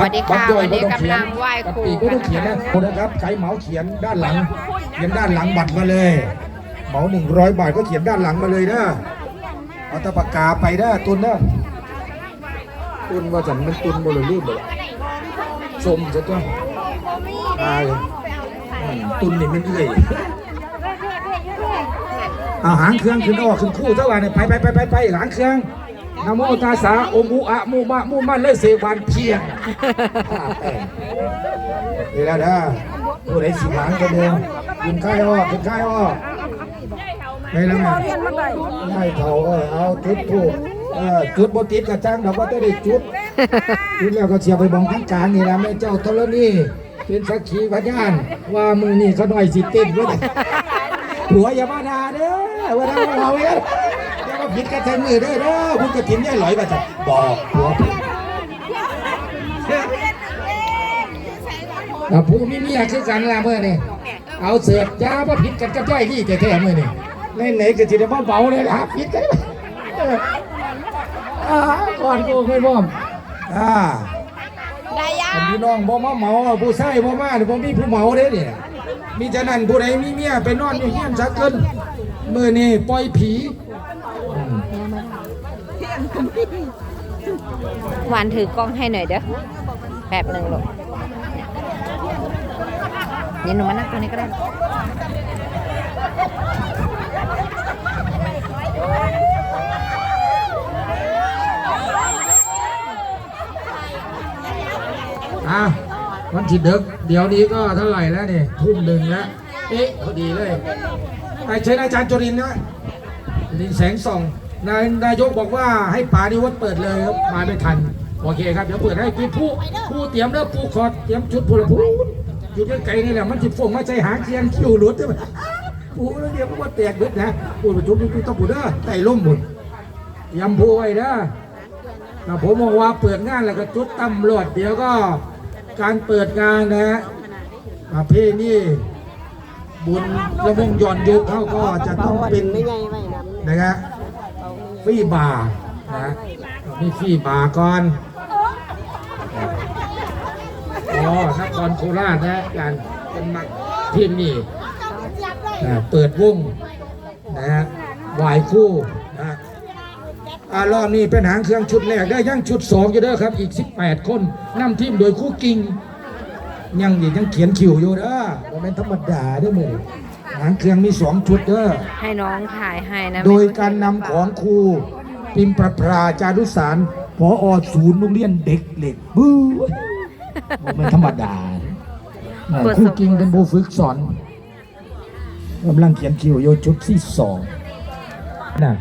สวัสดีค่ะบัตรวันนี้ย่อยกำลังไหว้ครูบัตรปีกไม่ต้องเขียนกันะนนะคะคนนะครับใช้เหมาเขียนด้านหลังเขียนด้านหลังบัตรมาเลยเหมาหนึ่งร้อยบาทก็เขียนด้านหลังมาเลยนะเอาตะปากกาไปนะตุนนะตุนว่าจันมันตุนบริลืมเลยชมจะต้องตายอืมตุนนี่มันเอื่อยเอาหางเครื่องขึ้นออกขึ้นคู่เท่าไหร่เนี่ยไปไปไปไปไปหางเครื่อง นะโมตาสาโอมุอะมุมะมุมันเลยเสวันเพียงนี่แล้วนะผู้ใดสิหางกันเดียวกินข้าวอ้อกินข้าวอ้อไปแล้วไงให้เขาเอาจุดถูกจุดบติดกระจังดอกว่าจะได้จุดจุดแล้วก็เสียไปบองทั้งการนี่นะแม่เจ้าธรณีเป็นสักขีพยานว่ามือนี่เขาหน่อยสิติดด้วยผัวอย่ามาด่าเด้อว่าด่าเราเด้ออ ย่ามาผิดกันใส่มือเด้อเด้อคุณกระถิ่นย่ายหลอยมาจะบอกผัวผิดอะผู้มีเมียคือกันละเมื่อนี่เอาเสือกจ้าว่าผิดกันกับย่อยที่แท้ๆเมื่อนี่ในไหนๆก็จะได้มาเบาเลยล่ะผิดกันเอออ่าก่อนกูไม่พร้อมอ่าได้ยังอันพี่น้องบ่มาเมาผู้ชายบ่มาเดี๋ยวผมมีผู้เมาเด้เนี่ยมีฉะนั้นผู้ใดมีเมียไปนอนอยู่เฮียนซักเกินมื่อนี่ปล่อยผีอืม หวานถือกล้องให้หน่อยเด้อแป๊บหนึ่งลูกเดี๋ยวหนูมานั่งตรงนี้ก็ได้อะวันที่ดึก เดี๋ยวนี้ก็เท่าไหร่แล้วเนี่ยทุ่มหนึ่งแล้ว เอ๊ะพอดีเลย ไปเชิญอาจารย์จรินนะลินแสงส่อง นายนายกบอกว่าให้ป่านิวัฒน์เปิดเลยครับมาไม่ทันโอเคครับเดี๋ยวเปิดให้พี่ผู้ผู้เตรียมแล้วผู้ขอดเตรียมชุดพลพูนอยู่ไกลๆนี่แหละมันจิฟงมาใจหางเคียนคิวหลุดใช่ไหมผู้แล้วเดี๋ยวมันแตกเบิดนะผู้ประชุมพี่ต้องผู้เด้อไต่ล่มหมดเตรียมผู้ไว้เด้อแต่ผมบอกว่าเปิดงานแล้วก็จุดตำรวจเดี๋ยวก็การเปิดงานนะฮะประเภทนี้บุญระวงย้อนยุคเขาก็จะต้องเป็นนะครับ ฟรีบาร์นะมีฟรีบาร์ก่อนอ๋อนครโคราชนะการเป็นมักที่นี่นะเปิดวงนะฮะวายคู่นะอารอบนี้เป็นหางเครื่องชุดแรกได้ยังชุดสองอยู่เด้อครับ อีก 18 คนนำทีมโดยคู่กิงยังอีกยังเขียนคิวอยู่เด้อบ่แม่นธรรมดาเด้อมือ หางเครื่องมีสองชุดเด้อให้น้องถ่ายให้นะโดยการนำของครูปิมประพราจารุสารพออศูนย์โรงเรียนเด็กเหล็กบื้อบ่แม่นธรรมดาน่ะครูกิ่งเป็นผู้ฝึกสอนกำลังเขียนคิวโยชุดที่สองน่ะ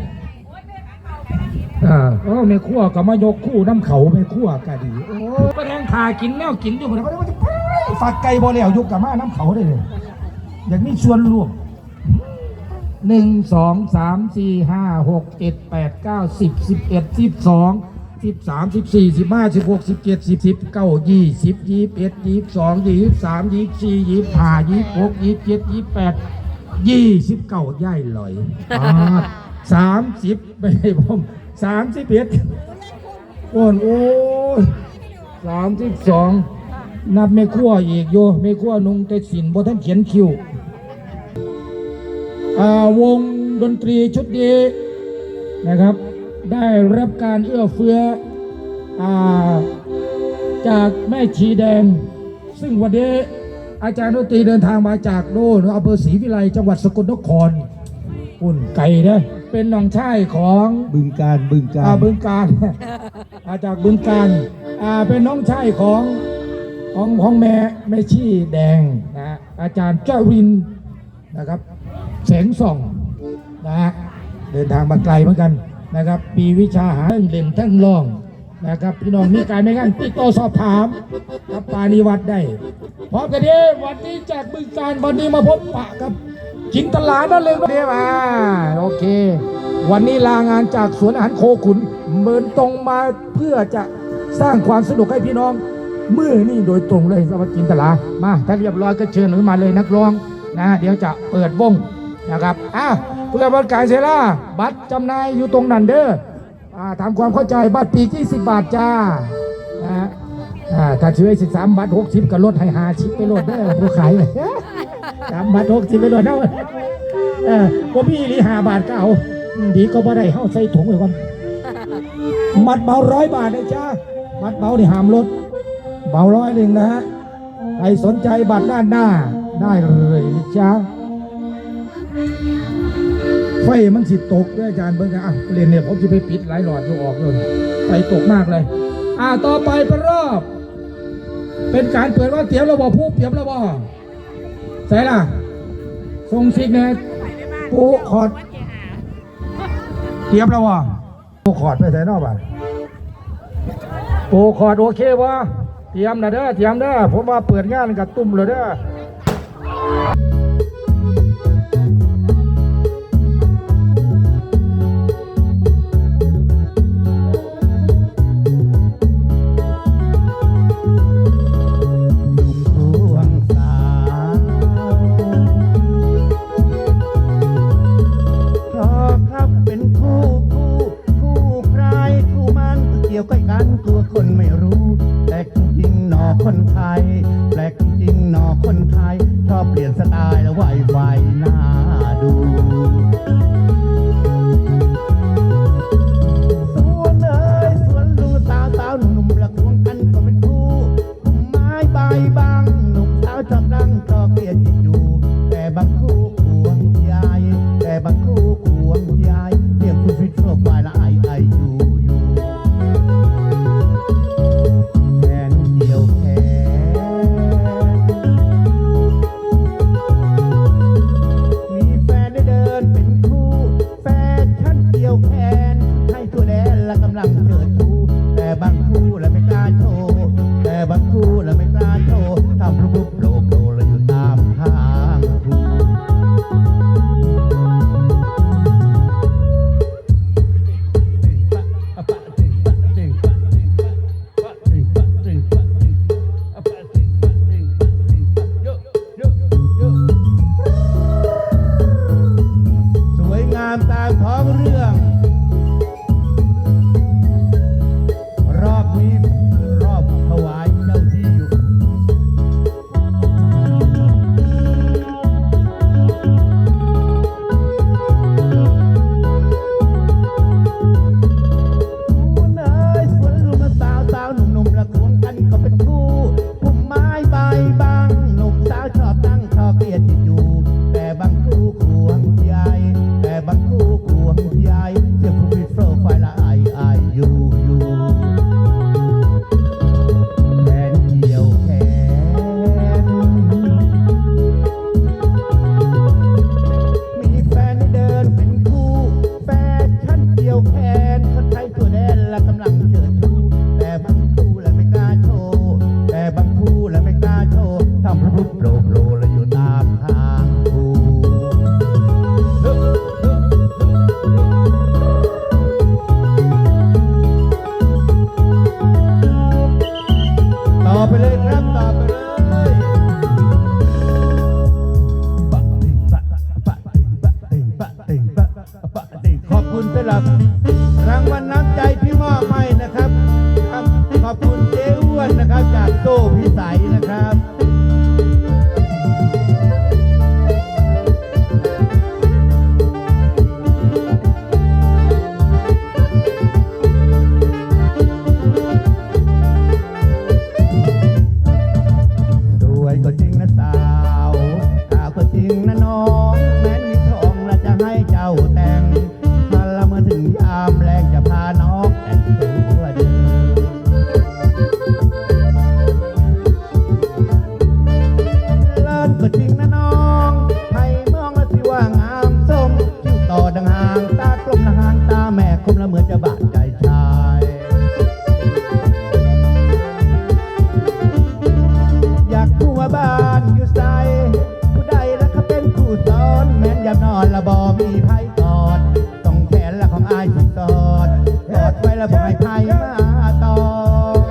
อ่าโอ้แม่ขั้วก็มายกคู่น้ำเขาแม่ขั้วก็ดีโอ้ประแดงทากินแนวกินอยู่คนเดียวฝากไก่บ่แล้วยกกับมาน้ำเขาได้เลย อยากมีส่วนร่วมหนึ่งสองสามสี่ห้าหกเจ็ดแปดเก้าสิบสิบเอ็ดสิบสองสิบสามสิบสี่สิบห้าสิบหกสิบเจ็ดสิบสิบเก้ายี่สิบยี่สิบเอ็ดยี่สิบสองยี่สิบสามยี่สิบสี่ยี่สิบห้ายี่สิบหกยี่สิบเจ็ดยี่สิบแปดยี่สิบเก้าย่ายลอยสามสิบไม่ให้ผมสามสิบเอ็ดโอนโอ้ยสามสิบสองนับไม่ขั้วอีกโยไม่ขั้วนุงแต่สินบ่ท่านเขียนคิว วงดนตรีชุดนี้นะครับ ได้รับการเอื้อเฟื้ออาจากแม่ชีแดง ซึ่งวันนี้อาจารย์ดนตรีเดินทางมาจากโน่นอำเภอศรีวิไลจังหวัดสกลนครอุ่นไก่นะเป็นน้องชายของบึงการบึงกาอ่ารบึงการมาจากบึงการอ่าเป็นน้องชายของของของแม่แม่ชีแดงนะอาจารย์เจ้าวินนะครับ แสงส่องนะฮะเดินทางมาไกลเหมือนกันนะครับปีวิชาหาทั้งเล่นทั้งร้องนะครับพี่น้องมีการไม่งั้นติดต่อสอบถามกับปานิวัดได้พร้อมกันนี้วันนี้จากบึงการวันนี้มาพบปะกับจินตลานั่นเลยเดียวอ่าโอเค วันนี้ลางานจากสวนอาหารโคขุนเมินตรงมาเพื่อจะสร้างความสนุกให้พี่น้องมือนี่โดยตรงเลยสำหรับจินตลามาถ้าเรียบร้อยก็เชิญหนูมาเลยนักร้องนะเดี๋ยวจะเปิดวง นะครับอะเพื่อบริการเซล่าบัตรจำหน่ายอยู่ตรงนั้นเด้ออ่าทำความเข้าใจบัตรปีก20 บาทจ้าอ่าถ้าซื้อสิบสามบาทหกสิบก็ลดให้หาชิปไปลดได้อผู้ขายเลยสามบาทหกสิบไปลดเท่าเออบ่มีหรือหาบาทก็เอาดีก็บ่ได้เฮาใส่ถุงไว้ก่อนมัดเบาร้อยบาทนะจ้ามัดเบานี่ห้ามลดเบาร้อยหนึ่งนะฮะใครสนใจบัตรด้านหน้าได้เลยจ้า ไฟมันสิตกด้วยอาจารย์เบิ่งกันอะเรียนเนี่ยผมจะไปปิดหลายหลอดอยู่ออกเลยไฟตกมากเลย อ่าต่อไปเป็นรอบ เป็นการเปิดว่าเตียมระบบผู้เตียมระบบใส่ล่ะส่งซิกเนตปูขอดเตียมระบบปูขอดไปใส่นอกบ้านปูขอดโอเควะเตรียมนะเด้อเตรียมเด้อผมว่าเปิดงานกับตุ้มเลยเด้อ แปลกจริงๆหนอคนไทยชอบเปลี่ยนสไตล์แล้วไวไฟามตามท้องเรื่อ อยู่ใสผู้ใดละเขาเป็นผู้สอนแม่นยับนอนละบอมีไพ่ตอด ต้องแขนละของอายสิตอดตอดไว้ละบ่ให้ไผมาตอด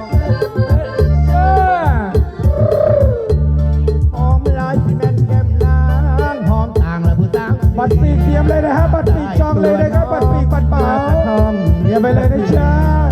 หอมลายสิแม่นแก้มนางหอมต่างละผู้ต่างบัดปีกเตรียมเลยนะฮะบัดปีกจองเลยนะครับบัดปีกปัดเปล่าเตรียมไปเลยนะจ๊ะ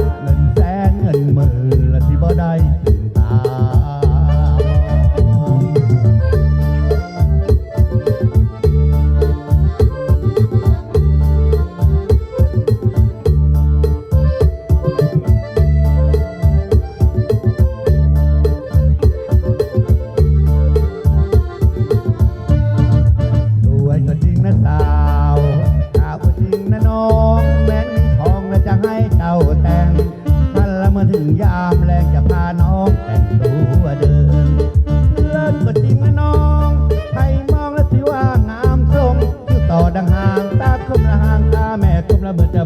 baca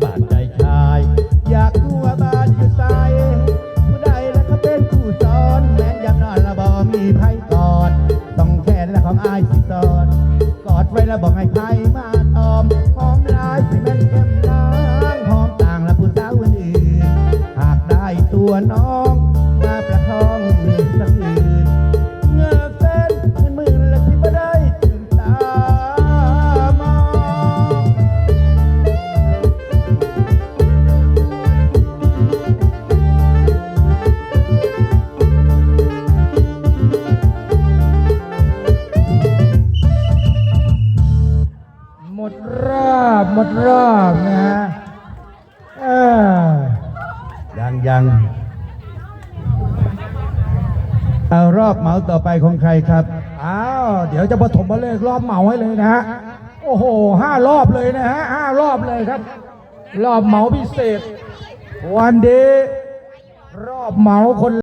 รอบนะฮะเออยังยังเอารอบเหมาต่อไปของใครครับ อ้าว เดี๋ยวจะปฐมฤกษ์รอบเหมาให้เลยนะฮะ โอ้โหห้ารอบเลยนะฮะห้ารอบเลยครับ รอบเหมาพิเศษ วันนี้รอบเหมาคน